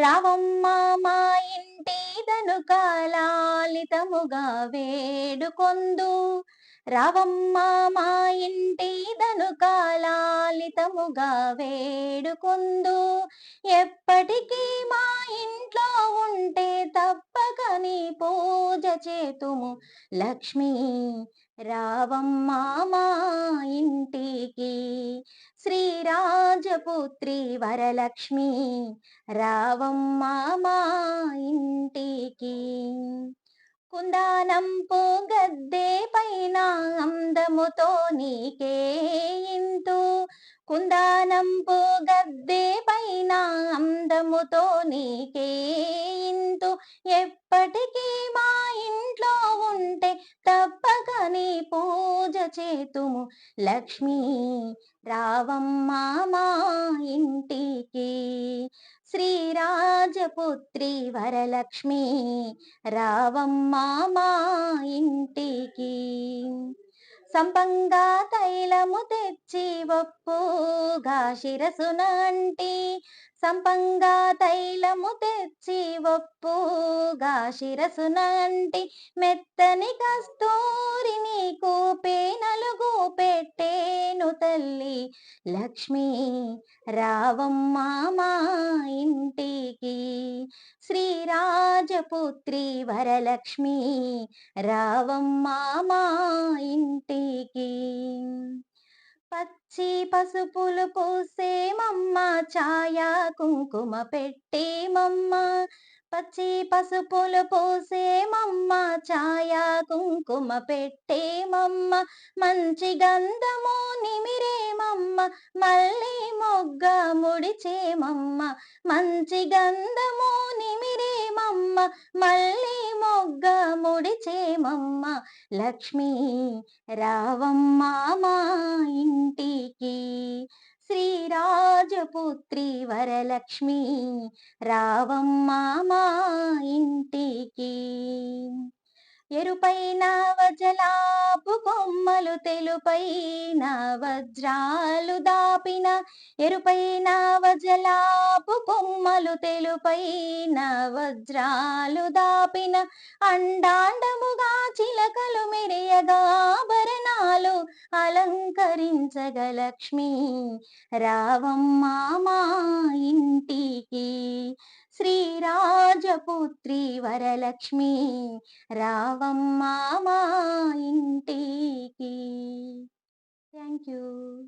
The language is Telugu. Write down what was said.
రావమ్మా మా ఇంటి దనుకాలాలితముగా వేడుకొందు. రావమ్మా మా ఇంటి దనుకాలాలితముగా వేడుకొందు. ఎప్పటికీ మా ఇంట్లో ఉంటే తప్పక నీ పూజ చేతుము. లక్ష్మీ రావమ్మా మా ఇంటికి శ్రీరాజపుత్రి వరలక్ష్మి రావమ్మా మా ఇంటికి. కుందానంపు గద్దె పైన అందముతో నీకే ఇంతు. కుందానంపు గద్దె పైన అందముతో నీకే ఇంతు. ఎప్పటికీ చేతుము. లక్ష్మీ రావమ్మా మా ఇంటికి. శ్రీరాజపుత్రి వరలక్ష్మి రావమ్మా మా ఇంటికి. సంపంగా తైలము తెచ్చి ఒప్పుగా శిరసునంటి సంపంగా తైలము తెచ్చి ఒప్పుగా శిరసునంటి మెత్తని కస్తూరిని కూపే నలుగు పెట్టేను తల్లి లక్ష్మీ రావమ్మా మా ఇంటికి. రాజపుత్రి వరలక్ష్మి రావమ్మా మా ఇంటికి. పచ్చి పసుపులు పూసేమమ్మ ఛాయ కుంకుమ పెట్టేమమ్మ పచ్చి పసుపులు పూసేమమ్మ ఛాయ కుంకుమ పెట్టేమమ్మ మంచి గంధము నిమిరేమమ్మ మళ్ళీ మొగ్గ ముడిచేమమ్మ మంచి గంధము మళ్ళీ మొగ్గ ముడిచేమమ్మ లక్ష్మీ రావమ్మ మా ఇంటికి. శ్రీరాజపుత్రి వరలక్ష్మి రావమ్మ మా ఇంటికి. ఎరుపైన వజలాపు కొమ్మలు తెలుపైన వజ్రాలు దాపిన. ఎరుపైన వజలాపు వజ్రాలు తెలుపైన వజ్రాలు దాపిన అండాండముగా చిలకలు మెరియగాభరణాలు అలంకరించగ లక్ష్మి. రావమ్మా మా ఇంటికి శ్రీరాజపుత్రి వరలక్ష్మి. రావమ్మా మా ఇంటికి. Thank you.